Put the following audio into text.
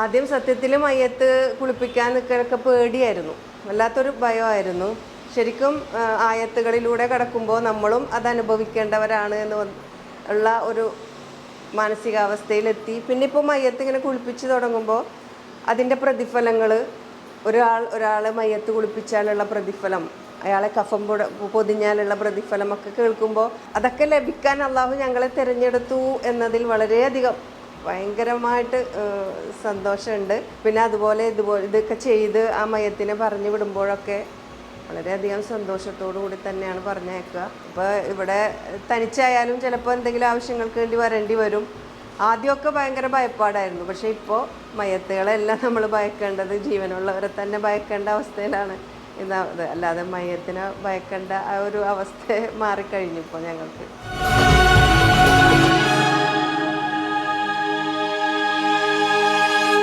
ആദ്യം സത്യത്തിൽ മയ്യത്ത് കുളിപ്പിക്കാൻ നിൽക്കാനൊക്കെ പേടിയായിരുന്നു. വല്ലാത്തൊരു ഭയമായിരുന്നു. ശരിക്കും ആയത്തുകളിലൂടെ കടക്കുമ്പോൾ നമ്മളും അത് അനുഭവിക്കേണ്ടവരാണ് എന്ന് ഉള്ള ഒരു മാനസികാവസ്ഥയിലെത്തി. പിന്നെ ഇപ്പോൾ മയ്യത്ത് ഇങ്ങനെ കുളിപ്പിച്ച് തുടങ്ങുമ്പോൾ അതിന്റെ പ്രതിഫലങ്ങൾ ഒരാൾ ഒരാളെ മയ്യത്ത് കുളിപ്പിച്ചാലുള്ള പ്രതിഫലം അയാളെ കഫം പൊട പൊതിഞ്ഞാലുള്ള പ്രതിഫലമൊക്കെ കേൾക്കുമ്പോൾ അതൊക്കെ ലഭിക്കാൻ അള്ളാഹു ഞങ്ങളെ തിരഞ്ഞെടുത്തു എന്നതിൽ വളരെയധികം ഭയങ്കരമായിട്ട് സന്തോഷമുണ്ട്. പിന്നെ അതുപോലെ ഇതുപോലെ ഇതൊക്കെ ചെയ്ത് ആ മയത്തിനെ പറഞ്ഞു വിടുമ്പോഴൊക്കെ വളരെയധികം സന്തോഷത്തോടു കൂടി തന്നെയാണ് പറഞ്ഞേക്കുക. അപ്പോൾ ഇവിടെ തനിച്ചായാലും ചിലപ്പോൾ എന്തെങ്കിലും ആവശ്യങ്ങൾക്ക് വേണ്ടി വരേണ്ടി വരും. ആദ്യമൊക്കെ ഭയങ്കര ഭയപ്പാടായിരുന്നു. പക്ഷേ ഇപ്പോൾ മയത്തുകളെല്ലാം നമ്മൾ ഭയക്കേണ്ടത് ജീവനുള്ളവരെ തന്നെ ഭയക്കേണ്ട അവസ്ഥയിലാണ്. ഇതാ അല്ലാതെ മയത്തിനെ ഭയക്കേണ്ട ആ ഒരു അവസ്ഥ മാറിക്കഴിഞ്ഞു ഇപ്പോൾ ഞങ്ങൾക്ക്.